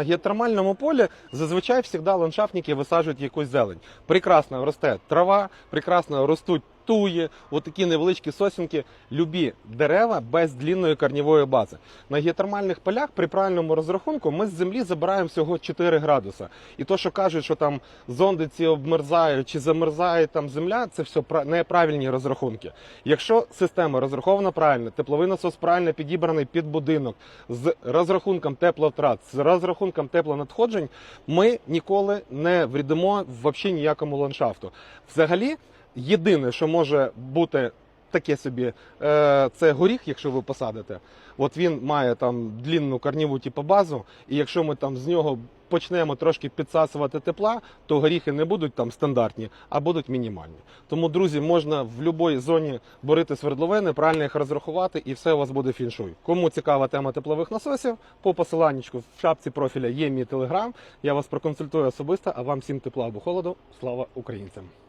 На геотермальному полі зазвичай завжди ландшафтники висаджують якусь зелень. Прекрасно росте трава, прекрасно ростуть туї, отакі невеличкі сосінки, любі дерева без длінної корнівої бази. На геотермальних полях при правильному розрахунку ми з землі забираємо всього 4 градуса. І то, що кажуть, що там зонди ці обмерзають чи замерзає там земля, це все пра- неправильні розрахунки. Якщо система розрахована правильно, тепловий насос правильно підібраний під будинок з розрахунком тепловтрат, з розрахунком теплонадходжень, ми ніколи не врідимо взагалі ніякому ландшафту. Взагалі, єдине, що може бути таке собі, е, це горіх, якщо ви посадите. От він має там длінну корніву типу базу, і якщо ми там з нього почнемо трошки підсасувати тепла, то горіхи не будуть там стандартні, а будуть мінімальні. Тому, друзі, можна в будь-якій зоні борити свердловини, правильно їх розрахувати, і все у вас буде фіншуй. Кому цікава тема теплових насосів, по посиланнячку в шапці профіля є мій телеграм. Я вас проконсультую особисто, а вам всім тепла або холоду. Слава українцям!